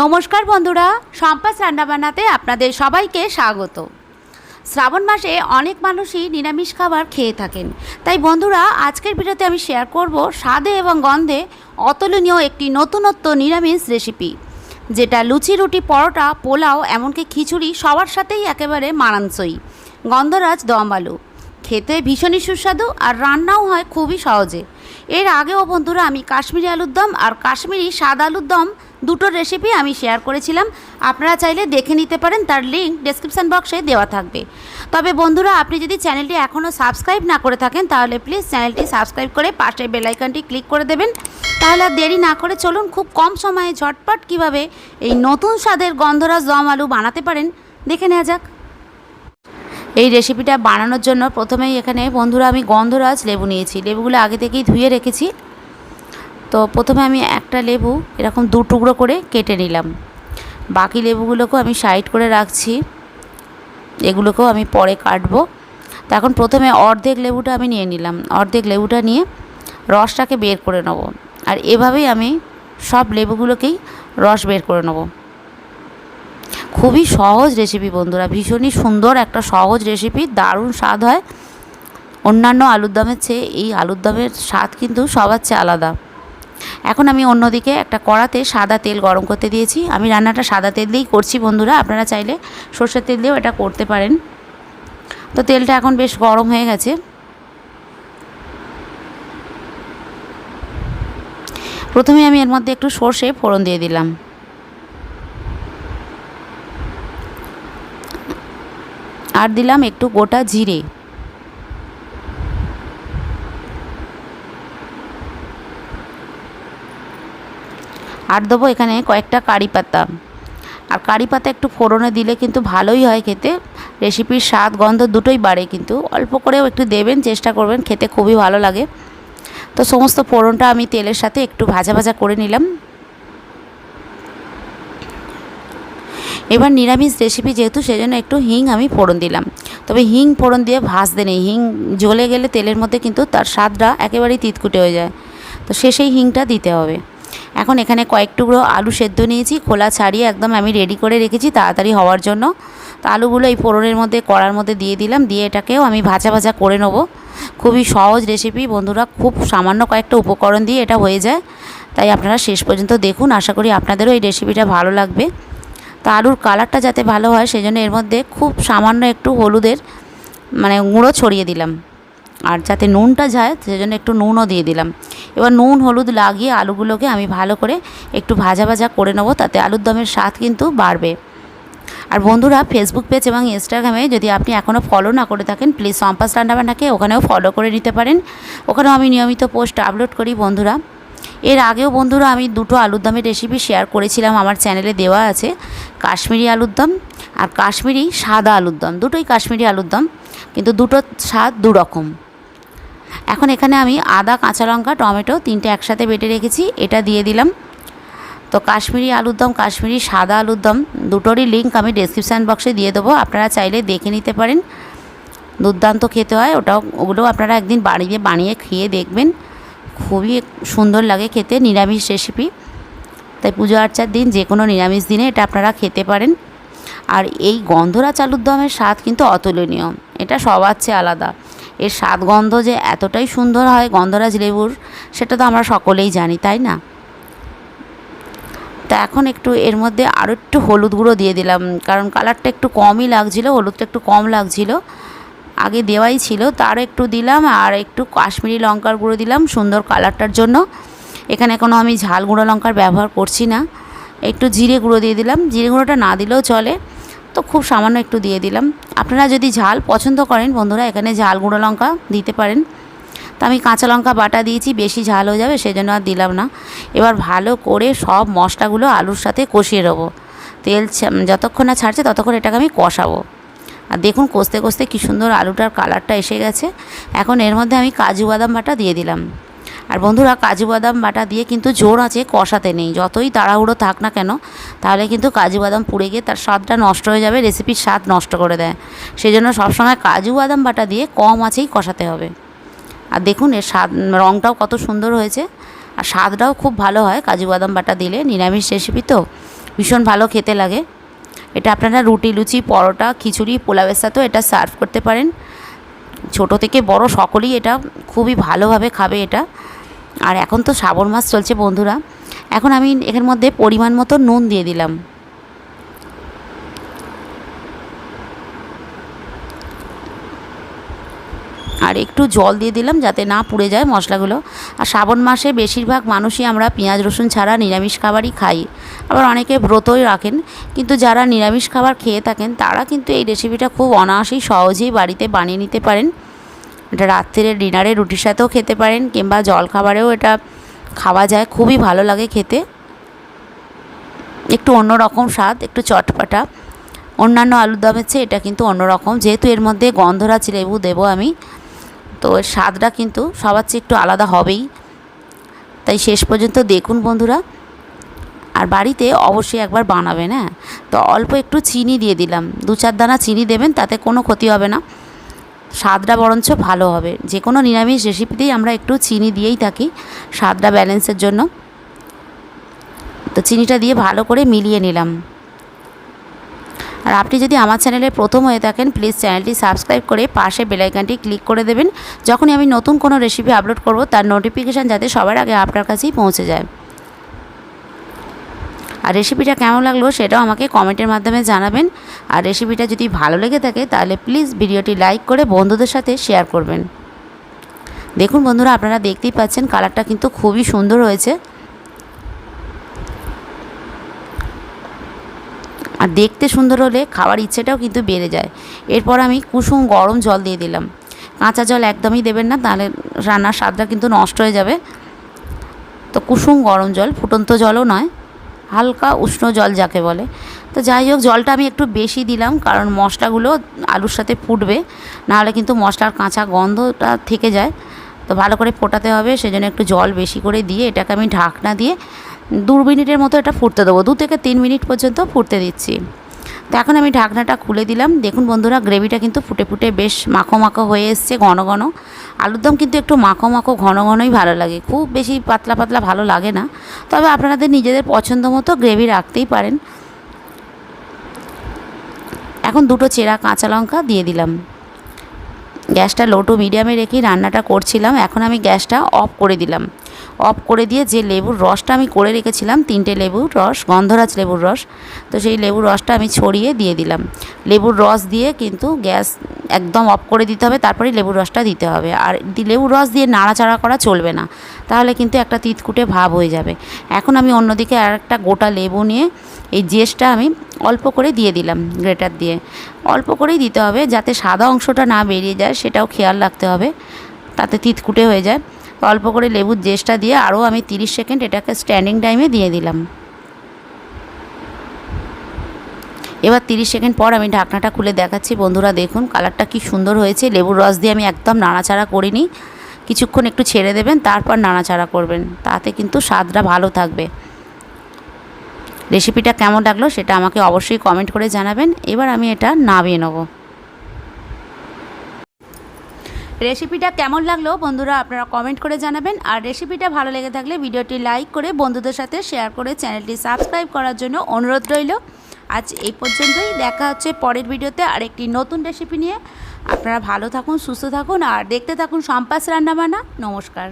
নমস্কার বন্ধুরা, সম্পাস রান্নাবান্নাতে আপনাদের সবাইকে স্বাগত। শ্রাবণ মাসে অনেক মানুষই নিরামিষ খাবার খেয়ে থাকেন। তাই বন্ধুরা, আজকের ভিডিওতে আমি শেয়ার করব স্বাদে এবং গন্ধে অতুলনীয় একটি নতুনত্ব নিরামিষ রেসিপি যেটা লুচি, রুটি, পরোটা, পোলাও, এমনকি খিচুড়ি সবার সাথেই একেবারে মানানসই। গন্ধরাজ দম আলু। খেতে ভীষণই সুস্বাদু আর রান্নাও হয় খুবই সহজে। এর আগেও বন্ধুরা আমি কাশ্মীরি আলুর দম আর কাশ্মীরি সাদা আলুর দম দুটো রেসিপি আমি শেয়ার করেছিলাম। আপনারা চাইলে দেখে নিতে পারেন, তার লিঙ্ক ডেসক্রিপশান বক্সে দেওয়া থাকবে। তবে বন্ধুরা, আপনি যদি চ্যানেলটি এখনও সাবস্ক্রাইব না করে থাকেন, তাহলে প্লিজ চ্যানেলটি সাবস্ক্রাইব করে পাশে বেলাইকনটি ক্লিক করে দেবেন। তাহলে আর দেরি না করে চলুন খুব কম সময়ে ঝটপট কীভাবে এই নতুন স্বাদের গন্ধরাজ দম আলু বানাতে পারেন, দেখে নেওয়া যাক। এই রেসিপিটা বানানোর জন্য প্রথমেই এখানে বন্ধুরা আমি গন্ধরাজ লেবু নিয়েছি। লেবুগুলো আগে থেকেই ধুয়ে রেখেছি। তো প্রথমে আমি একটা লেবু এরকম দু টুকরো করে কেটে নিলাম। বাকি লেবুগুলোকেও আমি সাইড করে রাখছি। এগুলোকেও আমি পরে কাটবো। তো এখন প্রথমে অর্ধেক লেবুটা আমি নিয়ে নিলাম। অর্ধেক লেবুটা নিয়ে রসটাকে বের করে নেব। আর এভাবেই আমি সব লেবুগুলোকেই রস বের করে নেব। খুবই সহজ রেসিপি বন্ধুরা, ভীষণই সুন্দর একটা সহজ রেসিপি, দারুণ স্বাদ হয়। অন্যান্য আলুর দমের চেয়ে এই আলুর দমের স্বাদ কিন্তু সবার চেয়ে আলাদা। এখন আমি অন্যদিকে একটা কড়াতে সাদা তেল গরম করতে দিয়েছি। আমি রান্নাটা সাদা তেল দিয়েই করছি বন্ধুরা, আপনারা চাইলে সর্ষের তেল দিয়েও এটা করতে পারেন। তো তেলটা এখন বেশ গরম হয়ে গেছে। প্রথমে আমি এর মধ্যে একটু সর্ষে ফোড়ন দিয়ে দিলাম। আর দিলাম একটু গোটা জিরে। আর দেবো এখানে কয়েকটা কারি পাতা। আর কারি পাতা একটু ফোড়নে দিলে কিন্তু ভালোই হয় খেতে। রেসিপির স্বাদ, গন্ধ দুটোই বাড়ে কিন্তু। অল্প করেও একটু দেবেন, চেষ্টা করবেন, খেতে খুবই ভালো লাগে। তো সমস্ত ফোড়নটা আমি তেলের সাথে একটু ভাজা ভাজা করে নিলাম। এবার নিরামিষ রেসিপি যেহেতু, সেজন্য একটু হিং আমি ফোড়ন দিলাম। তবে হিং ফোড়ন দিয়ে ভাজতে নেই। হিং জ্বলে গেলে তেলের মধ্যে কিন্তু তার স্বাদটা একেবারেই তিতকুটে হয়ে যায়। তো শেষেই হিংটা দিতে হবে। এখন এখানে কয়েক টুকরো আলু সেদ্ধ নিয়েছি, খোলা ছাড়িয়ে একদম আমি রেডি করে রেখেছি তাড়াতাড়ি হওয়ার জন্য। তো আলুগুলো এই ফোড়নের মধ্যে, কড়ার মধ্যে দিয়ে দিলাম, দিয়ে এটাকেও আমি ভাজা ভাজা করে নেব। খুবই সহজ রেসিপি বন্ধুরা খুব সামান্য কয়েকটা উপকরণ দিয়ে এটা হয়ে যায়। তাই আপনারা শেষ পর্যন্ত দেখুন, আশা করি আপনাদেরও এই রেসিপিটা ভালো লাগবে। তো আলুর কালারটা যাতে ভালো হয় সেই জন্য এর মধ্যে খুব সামান্য একটু হলুদের মানে গুঁড়ো ছড়িয়ে দিলাম। আর যাতে নুনটা যায়, সেজন্য একটু নুনও দিয়ে দিলাম। এবার নুন, হলুদ লাগিয়ে আলুগুলোকে আমি ভালো করে একটু ভাজা ভাজা করে নেব, তাতে আলুর দমের স্বাদ কিন্তু বাড়বে। আর বন্ধুরা ফেসবুক পেজ এবং ইনস্টাগ্রামে যদি আপনি এখনও ফলো না করে থাকেন প্লিজ সম্পাস রান্নাবান্নাকে ওখানেও ফলো করে নিতে পারেন। ওখানেও আমি নিয়মিত পোস্ট আপলোড করি বন্ধুরা। এর আগেও বন্ধুরা, আমি দুটো আলুর দমের রেসিপি শেয়ার করেছিলাম, আমার চ্যানেলে দেওয়া আছে। কাশ্মীরি আলুর দম আর কাশ্মীরি সাদা আলুর দম, দুটোই কাশ্মীরি আলুর দম, কিন্তু দুটো স্বাদ দু রকম এখন এখানে আমি আদা, কাঁচা লঙ্কা, টমেটো তিনটে একসাথে বেটে রেখেছি, এটা দিয়ে দিলাম। তো কাশ্মীরি আলুর দম, কাশ্মীরি সাদা আলুর দম, দুটোরই লিঙ্ক আমি ডেসক্রিপশান বক্সে দিয়ে দেবো। আপনারা চাইলে দেখে নিতে পারেন। দুর্দান্ত খেতে হয়, ওটাও, ওগুলো আপনারা একদিন বাড়িতে বানিয়ে খেয়ে দেখবেন। খুবই সুন্দর লাগে খেতে, নিরামিষ রেসিপি তাই পুজো আর্চার দিন, যে কোনো নিরামিষ দিনে এটা আপনারা খেতে পারেন। আর এই গন্ধরা চালুর দমের স্বাদ কিন্তু অতুলনীয়, এটা সবার চেয়ে আলাদা। এর স্বাদ গন্ধ যে এতটাই সুন্দর হয়, গন্ধরাজ লেবুর, সেটা তো আমরা সকলেই জানি, তাই না? তা এখন একটু এর মধ্যে আরও একটু হলুদ গুঁড়ো দিয়ে দিলাম, কারণ কালারটা একটু কমই লাগছিল, হলুদটা একটু কম লাগছিল। আগে দেওয়াই ছিল, তারও একটু দিলাম, আর একটু কাশ্মীরি লঙ্কার গুঁড়ো দিলাম, সুন্দর কালারটার জন্য। এখানে কোনো আমি ঝাল গুঁড়ো লঙ্কার ব্যবহার করছি না। একটু জিরে গুঁড়ো দিয়ে দিলাম, জিরে গুঁড়োটা না দিলেও চলে। তো খুব সামান্য একটু দিয়ে দিলাম। আপনারা যদি ঝাল পছন্দ করেন, বন্ধুরা, এখানে ঝাল গুঁড়ো লঙ্কা দিতে পারেন। তো আমি কাঁচা লঙ্কা বাটা দিয়েছি, বেশি ঝাল হয়ে যাবে সেই জন্য আর দিলাম না। এবার ভালো করে সব মশলাগুলো আলুর সাথে কষিয়ে নেব। তেল যতক্ষণ না ছাড়ছে, ততক্ষণ এটাকে আমি কষাবো। আর দেখুন, কষতে কষতে কী সুন্দর আলুটার কালারটা এসে গেছে। এখন এর মধ্যে আমি কাজু বাদাম বাটা দিয়ে দিলাম। আর বন্ধুরা কাজু বাদাম বাটা দিয়ে কিন্তু জোর আছে কষাতে নেই। যতই তাড়াহুড়ো থাক না কেন, তাহলে কিন্তু কাজু বাদাম পুড়ে গিয়ে তার স্বাদটা নষ্ট হয়ে যাবে রেসিপির স্বাদ নষ্ট করে দেয়। সেই জন্য সবসময় কাজু বাদাম বাটা দিয়ে কম আছেই কষাতে হবে। আর দেখুন, এর স্বাদ রঙটাও কত সুন্দর হয়েছে। আর স্বাদটাও খুব ভালো হয় কাজু বাদাম বাটা দিলে, নিরামিষ রেসিপি তো ভীষণ ভালো খেতে লাগে। এটা আপনারা রুটি, লুচি, পরোটা, খিচুড়ি পোলাওয়ের সাথেও এটা সার্ভ করতে পারেন। ছোট থেকে বড় সকলেই এটা খুবই ভালোভাবে খাবে এটা। আর এখন তো শ্রাবণ মাস চলছে বন্ধুরা। এখন আমি এর মধ্যে পরিমাণ মতো নুন দিয়ে দিলাম। আর একটু জল দিয়ে দিলাম যাতে না পুড়ে যায় মশলাগুলো। আর শ্রাবণ মাসে বেশিরভাগ মানুষই আমরা পেঁয়াজ, রসুন ছাড়া নিরামিষ খাবারই খাই। আবার অনেকে ব্রতই রাখেন, কিন্তু যারা নিরামিষ খাবার খেয়ে থাকেন তারা কিন্তু এই রেসিপিটা খুব অনায়াসেই সহজেই বাড়িতে বানিয়ে নিতে পারেন। এটা রাত্রিরে ডিনারে রুটির সাথেও খেতে পারেন কিংবা জল খাবারেও এটা খাওয়া যায়। খুবই ভালো লাগে খেতে। একটু অন্যরকম স্বাদ, একটু চটপাটা। অন্যান্য আলুর দমের চেয়ে এটা কিন্তু অন্যরকম। যেহেতু এর মধ্যে গন্ধরাজ লেবু দেবো আমি, তো এর স্বাদটা কিন্তু সবার চেয়ে একটু আলাদা হবেই। তাই শেষ পর্যন্ত দেখুন বন্ধুরা। আর বাড়িতে অবশ্যই একবার বানাবেন হ্যাঁ? তো অল্প একটু চিনি দিয়ে দিলাম। দু চার দানা চিনি দেবেন, তাতে কোনো ক্ষতি হবে না। স্বাদটা বরঞ্চ ভালো হবে। যে কোনো নিরামিষ রেসিপিতেই আমরা একটু চিনি দিয়েই থাকি স্বাদটা ব্যালেন্সের জন্য। তো চিনিটা দিয়ে ভালো করে মিলিয়ে নিলাম। আর আপনি যদি আমার চ্যানেলে প্রথম হয়ে থাকেন প্লিজ চ্যানেলটি সাবস্ক্রাইব করে পাশে বেলাইকানটি ক্লিক করে দেবেন। যখনই আমি নতুন কোনো রেসিপি আপলোড করব, তার নোটিফিকেশান যাতে সবার আগে আপনার কাছেই পৌঁছে যায়। আর রেসিপিটা কেমন লাগল সেটাও আমাকে কমেন্টের মাধ্যমে জানাবেন। আর রেসিপিটা যদি ভালো লেগে থাকে তাহলে প্লিজ ভিডিওটি লাইক করে বন্ধুদের সাথে শেয়ার করবেন। দেখুন বন্ধুরা, আপনারা দেখতেই পাচ্ছেন কালারটা কিন্তু খুবই সুন্দর হয়েছে। আর দেখতে সুন্দর হলে খাওয়ার ইচ্ছেটাও কিন্তু বেড়ে যায়। এরপর আমি কুসুম গরম জল দিয়ে দিলাম। কাঁচা জল একদমই দেবেন না, তাহলে রান্নার স্বাদটা কিন্তু নষ্ট হয়ে যাবে। তো কুসুম গরম জল, ফুটন্ত জলও নয়। হালকা উষ্ণ জল যাকে বলে। তো যাই হোক, জলটা আমি একটু বেশি দিলাম কারণ মশলাগুলো আলুর সাথে ফুটবে, নাহলে কিন্তু মশলার কাঁচা গন্ধটা থেকে যায়। তো ভালো করে ফোটাতে হবে, সেজন্য একটু জল বেশি করে দিয়ে এটাকে আমি ঢাকনা দিয়ে দু মিনিটের মতো এটা ফুটতে দেবো। দু থেকে তিন মিনিট পর্যন্ত ফুটতে দিচ্ছি। তো এখন আমি ঢাকনাটা খুলে দিলাম। দেখুন বন্ধুরা, গ্রেভিটা কিন্তু ফুটে ফুটে বেশ মাখো মাখো হয়ে এসছে, ঘন ঘন। আলুর দম কিন্তু একটু মাখো মাখো, ঘন ঘনই ভালো লাগে। খুব বেশি পাতলা পাতলা ভালো লাগে না। তবে আপনাদের নিজেদের পছন্দ মতো গ্রেভি রাখতেই পারেন। এখন দুটো চেরা কাঁচা লঙ্কা দিয়ে দিলাম। গ্যাসটা লো টু মিডিয়ামে রেখেই রান্নাটা করছিলাম। এখন আমি গ্যাসটা অফ করে দিলাম। অফ করে দিয়ে যে লেবুর রসটা আমি করে রেখেছিলাম, তিনটে লেবুর রস, গন্ধরাজ লেবুর রস, তো সেই লেবুর রসটা আমি ছড়িয়ে দিয়ে দিলাম। লেবুর রস দিয়ে কিন্তু গ্যাস একদম অফ করে দিতে হবে তারপরে লেবুর রসটা দিতে হবে। আর লেবুর রস দিয়ে নাড়াচাড়া করা চলবে না, তাহলে কিন্তু একটা তিতকুটে ভাব হয়ে যাবে। এখন আমি অন্যদিকে আর একটা গোটা লেবু নিয়ে এই জেসটা আমি অল্প করে দিয়ে দিলাম গ্রেটার দিয়ে। অল্প করেই দিতে হবে যাতে সাদা অংশটা না বেরিয়ে যায়, সেটাও খেয়াল রাখতে হবে, তাতে তিতকুটে হয়ে যায়। অল্প করে লেবুর জেসটা দিয়ে আরও আমি তিরিশ সেকেন্ড এটাকে স্ট্যান্ডিং টাইমে দিয়ে দিলাম। এবার তিরিশ সেকেন্ড পর আমি ঢাকনাটা খুলে দেখাচ্ছি। বন্ধুরা, দেখুন কালারটা কি সুন্দর হয়েছে। লেবুর রস দিয়ে আমি একদম নাড়াচাড়া করিনি। কিছুক্ষণ একটু ছেড়ে দেবেন, তারপর নাড়াচাড়া করবেন। তাতে কিন্তু স্বাদটা ভালো থাকবে। রেসিপিটা কেমন লাগল সেটা আমাকে অবশ্যই কমেন্ট করে জানাবেন। এবার আমি এটা নামিয়ে নেব। রেসিপিটা কেমন লাগল বন্ধুরা আপনারা কমেন্ট করে জানাবেন। আর রেসিপিটা ভালো লেগে থাকলে ভিডিওটি লাইক করে বন্ধুদের সাথে শেয়ার করে চ্যানেলটি সাবস্ক্রাইব করার জন্য অনুরোধ রইল। আজ এই পর্যন্তই, দেখা হচ্ছে পরের ভিডিওতে আর একটি নতুন রেসিপি নিয়ে। আপনারা ভালো থাকুন, সুস্থ থাকুন, আর দেখতে থাকুন সম্পাস রান্নাবান্না। নমস্কার।